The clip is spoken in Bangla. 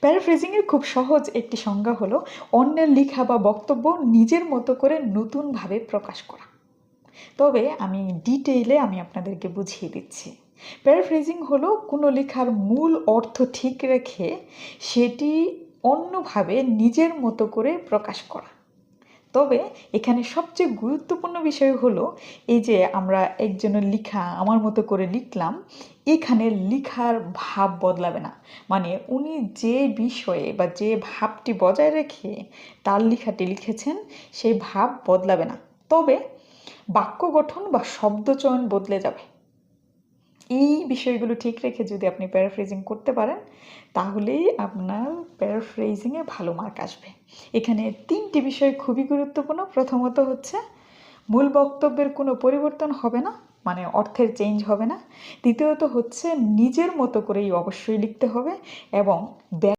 প্যারাফ্রেজিংয়ের খুব সহজ একটি সংজ্ঞা হলো, অন্যের লেখা বা বক্তব্য নিজের মতো করে নতুনভাবে প্রকাশ করা। তবে আমি ডিটেইলে আমি আপনাদেরকে বুঝিয়ে দিচ্ছি। প্যারাফ্রেজিং হলো কোনো লেখার মূল অর্থ ঠিক রেখে সেটি অন্যভাবে নিজের মতো করে প্রকাশ করা। তবে এখানে সবচেয়ে গুরুত্বপূর্ণ বিষয় হলো এই যে আমরা একজনের লেখা আমার মতো করে লিখলাম, এখানে লেখার ভাব বদলাবে না। মানে উনি যে বিষয়ে বা যে ভাবটি বজায় রেখে তার লেখাটি লিখেছেন, সেই ভাব বদলাবে না। তবে বাক্য গঠন বা শব্দচয়ন বদলে যাবে। এই বিষয়গুলো ঠিক রেখে যদি আপনি প্যারাফ্রেজিং করতে পারেন তাহলেই আপনার প্যারাফ্রেজিংয়ে ভালো মার্ক আসবে। এখানে তিনটি বিষয় খুবই গুরুত্বপূর্ণ। প্রথমত হচ্ছে, মূল বক্তব্যের কোনো পরিবর্তন হবে না মানে অর্থের চেঞ্জ হবে না। দ্বিতীয়ত হচ্ছে, নিজের মতো করেই অবশ্যই লিখতে হবে এবং